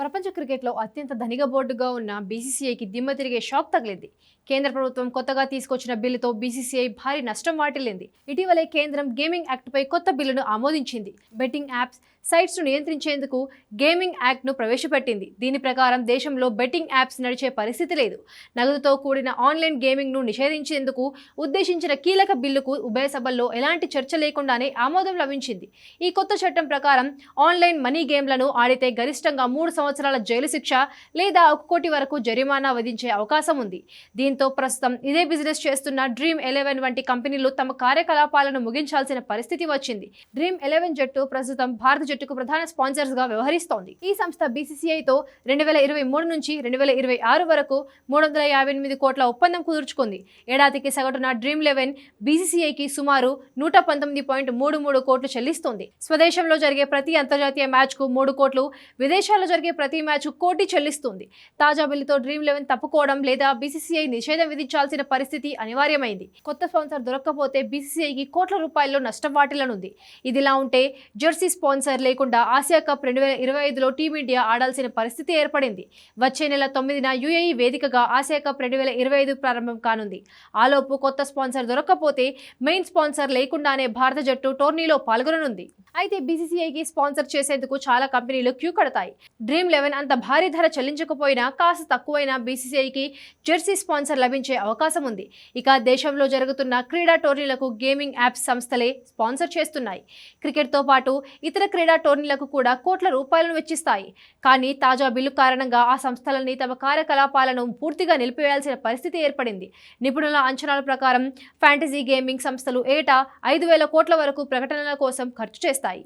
ప్రపంచ క్రికెట్లో అత్యంత ధనిక బోర్డుగా ఉన్న బీసీసీఐకి దిమ్మ తిరిగే షాక్ తగిలింది. కేంద్ర ప్రభుత్వం కొత్తగా తీసుకొచ్చిన బిల్లుతో బీసీసీఐ భారీ నష్టం వాటిల్లింది. ఇటీవలే కేంద్రం గేమింగ్ యాక్ట్పై కొత్త బిల్లును ఆమోదించింది. బెట్టింగ్ యాప్స్ సైట్స్ను నియంత్రించేందుకు గేమింగ్ యాక్ట్ను ప్రవేశపెట్టింది. దీని ప్రకారం దేశంలో బెట్టింగ్ యాప్స్ నడిచే పరిస్థితి లేదు. నగదుతో కూడిన ఆన్లైన్ గేమింగ్ను నిషేధించేందుకు ఉద్దేశించిన కీలక బిల్లుకు ఉభయ సభల్లో ఎలాంటి చర్చ లేకుండానే ఆమోదం లభించింది. ఈ కొత్త చట్టం ప్రకారం ఆన్లైన్ మనీ గేమ్లను ఆడితే గరిష్టంగా మూడు సంవత్సరాలు సంవత్సరాల జైలు శిక్ష లేదా ఒక కోటి వరకు జరిమానా విధించే అవకాశం ఉంది. దీంతో ప్రస్తుతం ఇదే బిజినెస్ చేస్తున్న డ్రీమ్ ఎలెవెన్ వంటి కంపెనీలు తమ కార్యకలాపాలను ముగించాల్సిన పరిస్థితి వచ్చింది. డ్రీమ్ ఎలెవెన్ జట్టు ప్రస్తుతం భారత జట్టుకు ప్రధాన స్పాన్సర్స్గా వ్యవహరిస్తోంది. ఈ సంస్థ బీసీసీఐతో రెండు వేల ఇరవై మూడు నుంచి రెండు వేల ఇరవై ఆరు వరకు మూడు వందల యాభై ఎనిమిది కోట్ల ఒప్పందం కుదుర్చుకుంది. ఏడాదికి సగటున డ్రీమ్ లెవెన్ బీసీసీఐకి సుమారు నూట పంతొమ్మిది పాయింట్ మూడు మూడు కోట్లు చెల్లిస్తోంది. స్వదేశంలో జరిగే ప్రతి అంతర్జాతీయ మ్యాచ్కు మూడు కోట్లు విదేశాల్లో జరిగే ప్రతి మ్యాచ్ కోటి చెల్లిస్తుంది. తాజా బిల్లుతో డ్రీమ్ లెవెన్ తప్పుకోవడం లేదా బీసీసీఐ నిషేధం విధించాల్సిన పరిస్థితి అనివార్యమైంది. కొత్త స్పాన్సర్ దొరక్కపోతే బీసీసీఐకి కోట్ల రూపాయల్లో నష్టం వాటిల్లనుంది. ఇదిలా ఉంటే జెర్సీ స్పాన్సర్ లేకుండా ఆసియా కప్ రెండు వేల ఇరవై ఐదులో టీమిండియా ఆడాల్సిన పరిస్థితి ఏర్పడింది. వచ్చే నెల తొమ్మిదిన యుఏఈ వేదికగా ఆసియా కప్ రెండు వేల ఇరవై ఐదు ప్రారంభం కానుంది. ఆలోపు కొత్త స్పాన్సర్ దొరక్కపోతే మెయిన్ స్పాన్సర్ లేకుండానే భారత జట్టు టోర్నీలో పాల్గొననుంది. అయితే బీసీసీఐకి స్పాన్సర్ చేసేందుకు చాలా కంపెనీలు క్యూ కడతాయి. డ్రీమ్ లెవెన్ అంత భారీ ధర చెల్లించకపోయినా కాస్త తక్కువైన బీసీసీఐకి జెర్సీ స్పాన్సర్ లభించే అవకాశం ఉంది. ఇక దేశంలో జరుగుతున్న క్రీడా టోర్నీలకు గేమింగ్ యాప్స్ సంస్థలే స్పాన్సర్ చేస్తున్నాయి. క్రికెట్తో పాటు ఇతర క్రీడా టోర్నీలకు కూడా కోట్ల రూపాయలను వెచ్చిస్తాయి. కానీ తాజా బిల్లు కారణంగా ఆ సంస్థలన్నీ తమ కార్యకలాపాలను పూర్తిగా నిలిపివేయాల్సిన పరిస్థితి ఏర్పడింది. నిపుణుల అంచనాల ప్రకారం ఫ్యాంటసీ గేమింగ్ సంస్థలు ఏటా ఐదు వేల కోట్ల వరకు ప్రకటనల కోసం ఖర్చు చేస్తాయి